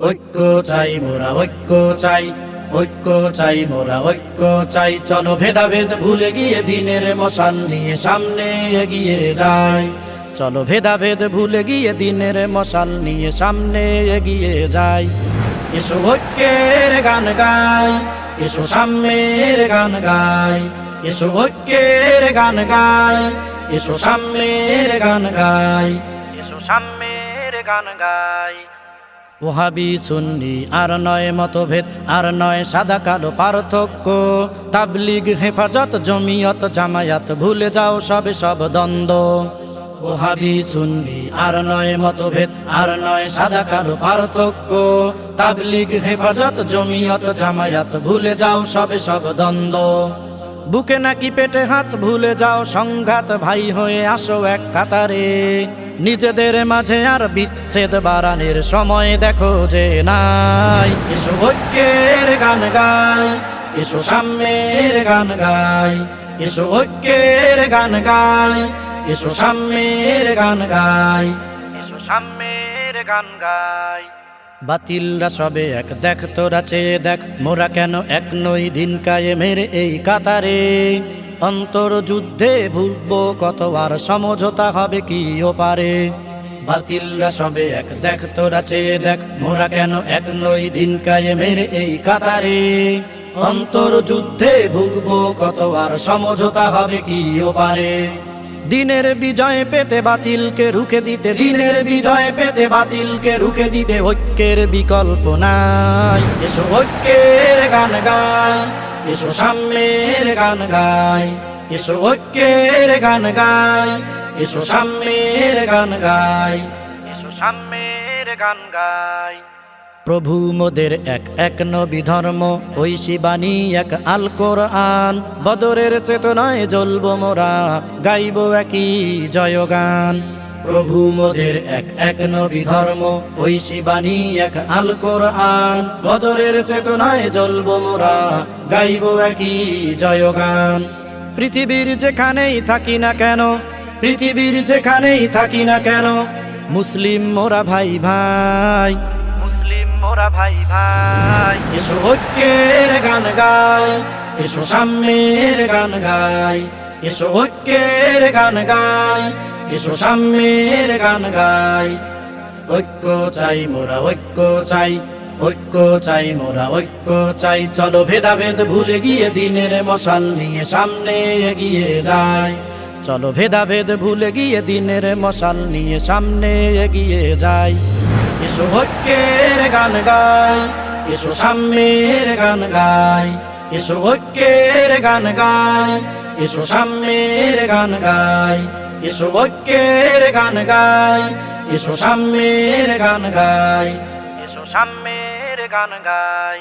ঐক্য চাই, মোরা ঐক্য চাই ঐক্য চাই, মোরা ঐক্য চাই। চলো ভেদাভেদ ভুলে গিয়ে দিনের মশাল নিয়ে সামনে এগিয়ে যাই। চলো ভেদাভেদ ভুলে গিয়ে দিনের মশাল নিয়ে সামনে এগিয়ে যাই। এসো ঐক্যের গান গাই, এসো সাম্যের গান গাই। এসো ঐক্যের গান গাই, এসো সাম্যের গান গাই। এসো সাম্যের গান গাই। ওহাবি সুন্নি, আর নয় মতভেদ, আর নয় সাদা কালো পার্থক্য। তাবলিগ হেফাজত, জমিয়ত, জামায়াত, ভুলে যাও সবে, সব দ্বন্দ্ব। ওহাবি সুন্নি, আর নয় মতভেদ, আর নয় সাদা কালো পার্থক্য। তাবলিগ হেফাজত, জমিয়ত, জামায়াত, ভুলে যাও সবে, সব দ্বন্দ্ব। বুকে নাকি পেটে হাত ভুলে যাও, সংঘাত ভাই হয়ে আসো এক কাতারে। নিজেদের মাঝে আর বিচ্ছেদ বাড়ানোর সময় দেখো যে নাই। এসো ঐক্যের গান গাই, এসো সাম্যের গান গাই, এসো ঐক্যের গান গাই, এসো সাম্যের গান গাই, এসো সাম্যের গান গাই। বাতিলরা সবে এক। দেখ তোরা চেয়ে দেখ, মোরা কেন এক নই দিন কায়ে মেরে এই কাতারে। অন্তর যুদ্ধে ভুলবো কত আর সমঝোতা হবে কি ও পারে বাতিলরা সবে এক। দেখ তোরা চেয়ে দেখ, মোরা কেন এক নই দিন কায়ে মেরে এই কাতারে। অন্তর যুদ্ধে ভুগবো কত আর সমঝোতা হবে কি ও পারে দিনের বিজয় পেতে বাতিলকে রুখে দিতে দিনের বিজয় পেতে বাতিলকে রুখে দিতে ঐক্যের বিকল্প নাই। এসো ঐক্যের গান গাই এসো সাম্যের গান গাই এসো ঐক্যের গান গাই এসো সাম্যের গান গাই এসো সাম্যের গান গাই। প্রভু মোদের এক এক নবী ধর্ম, ওই শিবানী এক আল কোরআন। বদরের চেতনায় জ্বলব মোরা, গাইব একই জয়গান। প্রভু মোদের এক এক নবী ধর্ম, ওই শিবানী এক আল কোরআন। বদরের চেতনায় জ্বলব মোরা, গাইব একই জয়গান। পৃথিবীর যেখানেই থাকি না কেন, পৃথিবীর যেখানেই থাকি না কেন, মুসলিম মোরা ভাই ভাই মোরা ভাই ভাই। এসো ঐক্যের গান গাই, এসো সাম্যের গান গাই, এসো ঐক্যের গান গাই, এসো সাম্যের গান গাই। ঐক্য চাই, মোরা ঐক্য চাই ঐক্য চাই, মোরা ঐক্য চাই। চলো ভেদাভেদ ভুলে গিয়ে দিনের মশাল নিয়ে সামনে এগিয়ে যায় চলো ভেদাভেদ ভুলে গিয়ে দিনের মশাল নিয়ে সামনে এগিয়ে যায় এসো ঐক্যের গান গায় ইসু সাম্যের গান গায় ইসু ঐক্যের গান গায় ইসু সাম্যের গান গায় ইসু ঐক্যের গান গায় ইসু সাম্যের গান গায় ইসু সাম্যের গান গাই